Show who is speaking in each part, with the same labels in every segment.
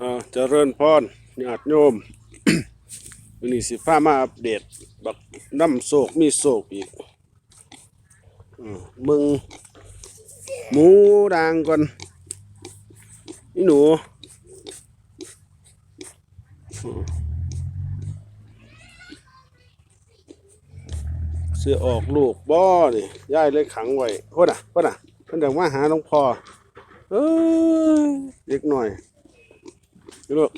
Speaker 1: อ่าเจริญพรญาติโยม วันนี้สิฟ้ามาอัปเดต บักน้ำโศกมีโศกอีกอ่ามึง หมูด่างก่อนนี่หนูอืมเสือออกลูกบ่อนี่ย่ายเลยขังไว้พ่อนอะพ่อนอะเพิ่นเดินมาหาหลวงพ่อเอ้ยเด็กหน่อย นี่ลูก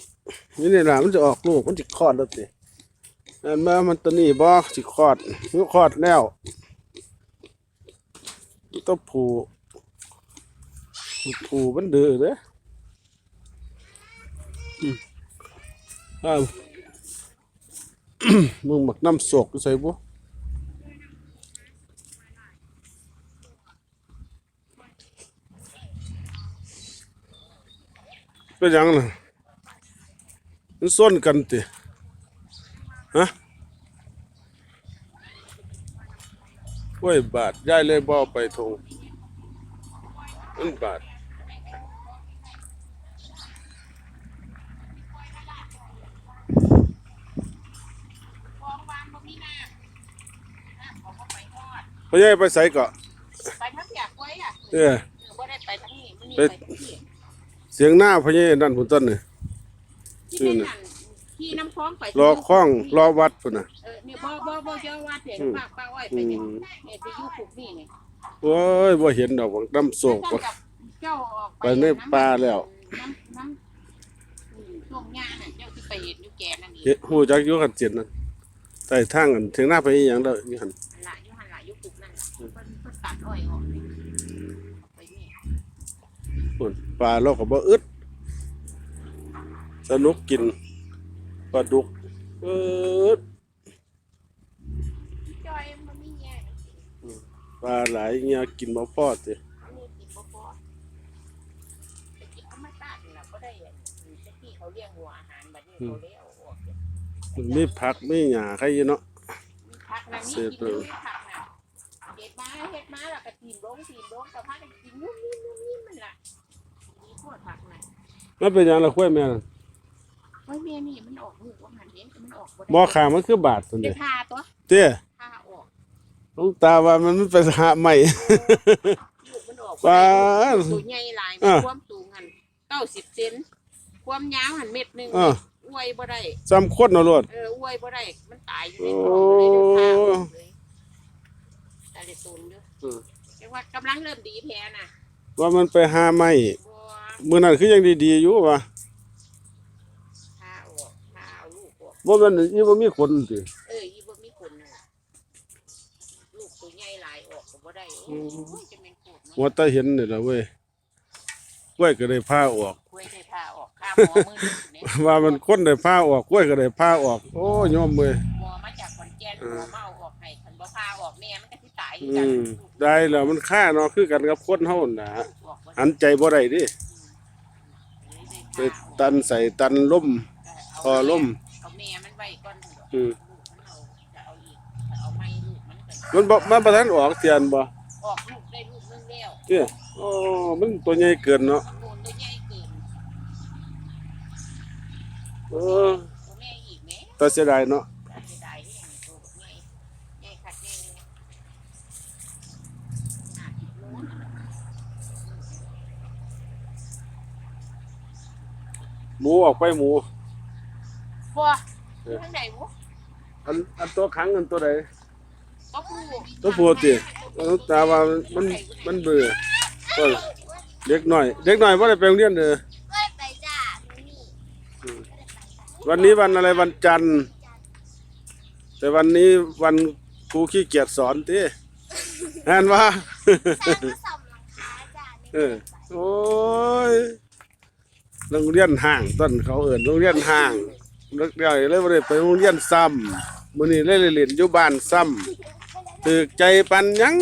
Speaker 1: นี่นี่ล่ะมันจะออกลูกมันจะคลอดแล้วสิอันมามันตัวนี้บ่สิคลอดมันคลอดแล้วมันต้องผูผูมันเดือเด้ออืมอ้าวมึงหมักน้ำโศกใส่บ่เป็นยังน่ะ มันส้นกันติฮะโอ้ยบาทย้ายเลยบ่เอาไปทงมันบาท
Speaker 2: คลองวานบ่มีน้ำน้ำเขาก็ไปทอด
Speaker 1: พ่อใหญ่ไปใส่ก็
Speaker 2: ไปทั้งอยากไว้อะ
Speaker 1: เออ
Speaker 2: เออบ่ได้ไปทั้งนี้มันนี่
Speaker 1: ไป
Speaker 2: ไปทั้งนี้
Speaker 1: เสียงหน้าพ่อใหญ่นั่นพุ่นต้นนี่
Speaker 2: ที่นั่นนั่นที่น้ำคลองไป
Speaker 1: รอคล้องรอวัดพุ่นน่ะ
Speaker 2: เออเนี่ยบ่บ่บ่เจ้าวัดเนี่ย
Speaker 1: อืม
Speaker 2: ป้าป้าอ้อยไปเนี่ย
Speaker 1: อืม
Speaker 2: เนี่ยไปอยู่ปลูกนี่เนี่ย
Speaker 1: โอ้ยบ่เห็นดอกบักน้ำโศก
Speaker 2: แล้ว
Speaker 1: บ่
Speaker 2: กับเจ้าออก
Speaker 1: ไปในป่าแล้ว
Speaker 2: น้ำน้ำอืมช่วงงานน่ะเจ้าที่ไปเห็นอยู่แกนั่นนี่
Speaker 1: เฮ็ดฮู้จักอยู่กันเจ็ดนั่นใต้ทางกันถึงหน้าไปอีหยังแล้วนี่หั่น
Speaker 2: หันหละอยู่หันหละอยู่ปลูกนั่นล่ะเพิ่นเพิ่นตัดอ้อยออกเลยเอาไปนี่
Speaker 1: พุ่นปลาเราก็บ่อึด สนุกกินปลาดุกเอิด
Speaker 2: จอยมันมีแง่
Speaker 1: ปลาหลายเงี้ยกินบ่พอติ
Speaker 2: อันนี้ติดบ่พอไปกินเอามาตัดนี่ล่ะบ่ได้อันนี้ตะกี้เขาเลี้ยงหัวอาหารบัดนี้เขาเลี้ยงออกเนี่ย
Speaker 1: มันมีผักมีหญ้าใครอยู่เนาะ
Speaker 2: ผักนะ
Speaker 1: เส
Speaker 2: นี่
Speaker 1: พ
Speaker 2: กิน
Speaker 1: เลย
Speaker 2: ไม่ผักนะเฮ็ดมาเฮ็ดมาแล้วก็ทีมลงทีมลงแต่พากันกินนู่นนี่นู่นนี่มันล่ะมีพวกผักนะ
Speaker 1: มันเป็นหยังล่ะข้อยแม่น่ะ
Speaker 2: โอ้ยแม่นี่มันออกลูกว่าหันเห็นมันออกบ่ได้
Speaker 1: บ่ข้างมันคือบาดตัว
Speaker 2: ได้
Speaker 1: นี้
Speaker 2: ทาตัว
Speaker 1: เต้
Speaker 2: ทาออก
Speaker 1: หลวงตาว่ามันมันเป็นหาใหม่
Speaker 2: ลูกมันออก
Speaker 1: ว้า
Speaker 2: ตัวใหญ่หลาย
Speaker 1: อะ
Speaker 2: ความสูงหัน90เซนความยาวหันเม็ดหนึง
Speaker 1: อ่า
Speaker 2: อวยบ่ได้
Speaker 1: จำคนเอาโลด
Speaker 2: เอออวยบ่ได้มันตายอยู่ในท้องเลยเดี๋ยวทาออกเลยตาเลยตูนอยู่
Speaker 1: อืม
Speaker 2: แต่ว่ากำลังเริ่มดีแท้น่ะ
Speaker 1: ว่ามันไปหาใหม่
Speaker 2: บ่
Speaker 1: มื้อนั้นคือยังดีๆอยู่ว่ะ
Speaker 2: ทาออกทาเอา ลูกออก
Speaker 1: บ่แม่นอีบ่มีคนติ
Speaker 2: เอออีบ่มีคนน่ะลูกตัวใหญ่หลายออกก็บ่ได้โอ้ยจะเป็นโคตร
Speaker 1: หัว
Speaker 2: เนาะ
Speaker 1: ตาเห็นนี่ล่ะเว้ยกล้วยก็ได้พาออก
Speaker 2: คุยได้พาออกค่าหมอมื้อนึงเนี่ย
Speaker 1: ว่ามันคนได้พาออกกล้วยก็ได้พาออก โอ้ยอมเว้ย
Speaker 2: หมอมาจากขอนแก่นหมอมาเอาออกให้คันบ่พาออกแม่มันก็สิตายอยู่
Speaker 1: อื
Speaker 2: กัน
Speaker 1: มได้แล้วมันค่าเนาะคือกันกับคนเฮาน่ะ
Speaker 2: ออกบ่
Speaker 1: หันใจบ่ได้ดิ
Speaker 2: ได้
Speaker 1: ไป
Speaker 2: พาออก
Speaker 1: ตันใส่ตันล่มพอล่ม
Speaker 2: เอา แม่มันไว้ก่อนเถอะ
Speaker 1: อืม
Speaker 2: ลูกมันเอาจะเอาอีกจะเอาไม่ลูกมันก่อน
Speaker 1: มันบ่มันบ่ทันออกเตียนบ่
Speaker 2: ออกลูกได้ลูกนึงแล้ว
Speaker 1: เอ้ยโอ้มันตัวใหญ่เกินเนาะ
Speaker 2: โดนตัวใหญ่เกิน
Speaker 1: เออ
Speaker 2: ตัวแม่อีกแม่
Speaker 1: แต่เสียดายเนาะ
Speaker 2: ได้ได้ที่อย่างตัวแบบใหญ่ใหญ่คักใหญ่เลยห้าสิบโลน่ะ
Speaker 1: หมูออกไปหมู
Speaker 2: บัวอยู่ทางไหนบุ
Speaker 1: อันอันตัวขังอันตัวใด
Speaker 2: ก็ผู้
Speaker 1: ตัวผู้ติหลวงตาว่ามันมันเบื่อเออเด็กหน่อย เด็กหน่อยบ่ได้ไปโรงเรียนเด้อ
Speaker 3: ก็ไปจ้านี่
Speaker 1: วันนี้วันอะไรวันจันทร์แต่วันนี้วันครูขี้เกียจสอนติแม่นว่า
Speaker 3: สร้างมาสองหลังคาจ้า
Speaker 1: เออโอ้ยโรงเรียนห่างต้นเขาเอิ้นโรงเรียนห่าง เลิกเดียวเลยบ่ได้ไปโรงเรียนซ้ำมื้อนี้เลยเล่นอยู่บ้านซ้ำตึกใจปันหยัง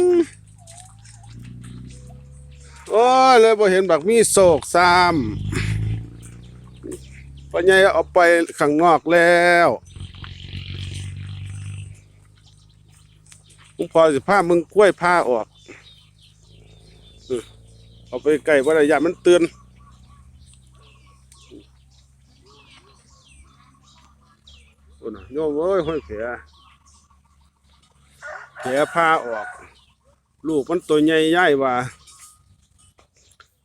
Speaker 1: โอ้ยเลยบ่เห็นบักมีโศกซ้ำปัญญาเอาไปข้างนอกแล้วมึงพอสิพามึงกล้วยผ้าออก เอาไปไก่บ่ได้ยามันเตือน คนโยมเอ้ยห้อยแผลแผลผ้าออก ลูกมันตัวใหญ่ย่ายว่า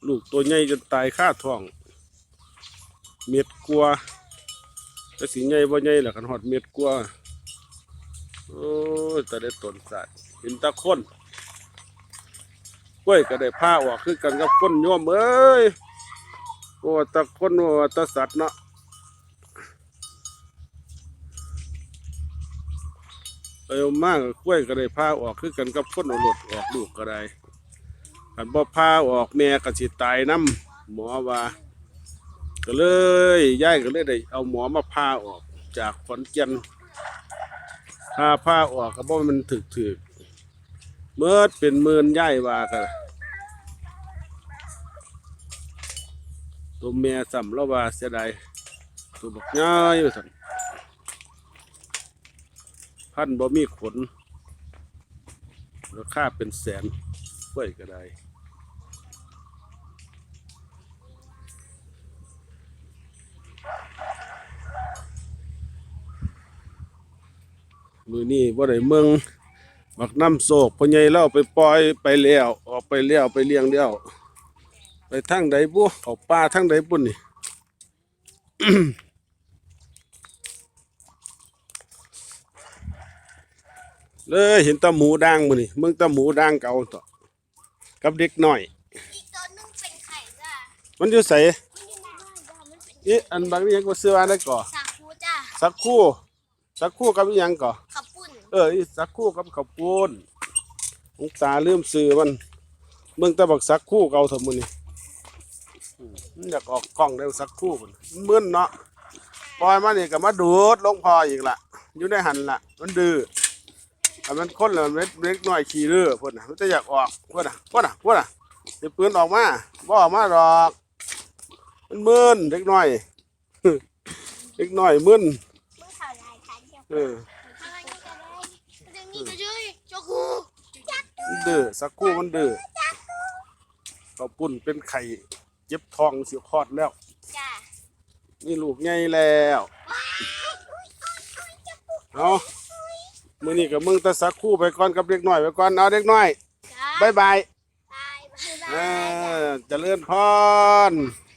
Speaker 1: ลูกตัวใหญ่จนตายค่าท้อง เม็ดกลัวแต่สิใหญ่บ่ใหญ่แหละคันหอดเม็ดกลัวโอ้ยแต่ได้ตนสัตว์เห็นตะคนกล้วยก็ได้ผ้าออกคือกันกับคนโยมเอ้ยโอ้ตะคนโอ้ตะสัตว์เนาะไป เอามากกล้วยก็ได้ผ้าออกคือกันกับคนอาหลดออกลูกก็ได้คันบ่ผ้าออกแม่ก็สิตายน้ำหมอว่าก็เลยย้ายก็เลยได้เอาหมอมาพาออกจากขอนแก่นพาพาออกก็เพราะมันถึกถึกเมื่อเป็นหมื่นย้ายว่ากันตัวแม่สัมแล้วว่าเสียดายตัวบักง่ายว่าสั่น พันบ่มีขนราคาเป็นแสนไว้ก็ได้มือนี้บ่ได้เมืองบักน้ำโศกพอใหญ่เล่าไปปล่อยไปแล้วออกไปแล้วไปเลี้ยงแล้วไปทางใดบุเขาป่าทางใดบุ่นนี่ เลยเห็นตาหมูด่างมื้อนี่มึงตาหมูด่างเก่าต่อกับเด็กน้อย
Speaker 3: อีกตัวหนึงเป็นไข่จ้ะ
Speaker 1: มันอยู่ไส
Speaker 3: มันอยู่ในบ้านจ้ะมันเป็น
Speaker 1: อีอันบางนี้ก็ซื้อว่าได้ก่อ
Speaker 3: สาคูจ้ะ
Speaker 1: สักครู่ สักครู่กับอีหยังก่อ
Speaker 3: ขับปุ่น
Speaker 1: เอออีสักคู่กับข้าวปุ้นลุงตาลืมซื้อมันเมืองตะบักสักคู่เก่าเถอะมื้อนี้อืมมันอยากออกกล้องได้สักคู่มันมันมึนเนาะปล่อยมานี่ก็มาดูดลงพออีกละอยู่ในหันละมันดื้อ แต่มันคนละเม็ดเล็กน้อยขี้เรือเพิ่นน่ะมันจะอยากออกเพิ่นน่ะเพิ่นน่ะเพิ่นน่ะเดี๋ยวปืนออกมาบ่ออกมาดอก มันมึนเล็กน้อยเล็กน้อยมึน
Speaker 3: มือข่าวลายคันเดียว
Speaker 1: เออ
Speaker 3: ทางนี้ก็ได้ทางนี้ก็ได้จกู
Speaker 1: มันดื้อสักคู่มันดื้อข้าวปุ้นเป็นไข่เจ็บท้องเสียคลอดแล้ว
Speaker 3: จ้ะ
Speaker 1: นี่ลูกใหญ่แล้วเอา มือนี้กับมึงแตะสักคู่ไปก่อนกับเด็กน้อยไปก่อนเอาเด็กน้อย
Speaker 3: จ้ะ
Speaker 1: บายบาย
Speaker 3: บายบายบา
Speaker 1: เอย
Speaker 3: จ้ะ
Speaker 1: อเจริญพร
Speaker 3: จ